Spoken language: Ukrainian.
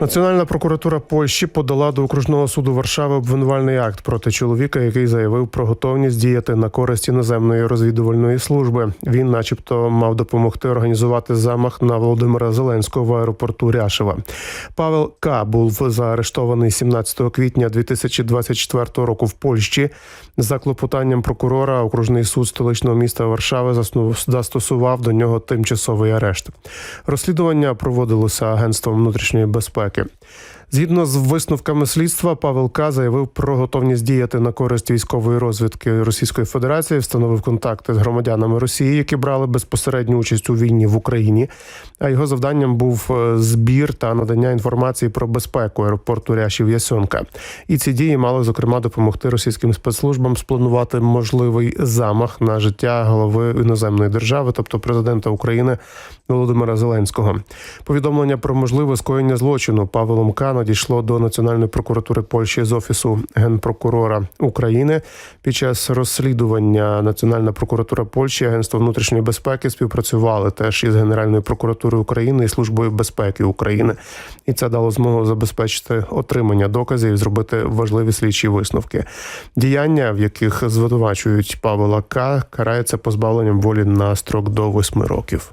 Національна прокуратура Польщі подала до окружного суду Варшави обвинувальний акт проти чоловіка, який заявив про готовність діяти на користь іноземної розвідувальної служби. Він, начебто, мав допомогти організувати замах на Володимира Зеленського в аеропорту Ряшева. Павел К. був заарештований 17 квітня 2024 року в Польщі. За клопотанням прокурора окружний суд столичного міста Варшави застосував до нього тимчасовий арешт. Розслідування проводилося агентством внутрішньої безпеки. Okay. Згідно з висновками слідства, Павел К. заявив про готовність діяти на користь військової розвідки Російської Федерації, встановив контакти з громадянами Росії, які брали безпосередню участь у війні в Україні. А його завданням був е, збір та надання інформації про безпеку аеропорту Ряшів Ясьонка. І ці дії мали зокрема допомогти російським спецслужбам спланувати можливий замах на життя голови іноземної держави, тобто президента України Володимира Зеленського. Повідомлення про можливе скоєння злочину Павелом К. надійшло до Національної прокуратури Польщі з офісу генпрокурора України. Під час розслідування Національна прокуратура Польщі, Агентство внутрішньої безпеки співпрацювали теж із Генеральною прокуратурою України і Службою безпеки України, і це дало змогу забезпечити отримання доказів і зробити важливі слідчі висновки. Діяння, в яких звинувачують Павла К, карається позбавленням волі на строк до восьми років.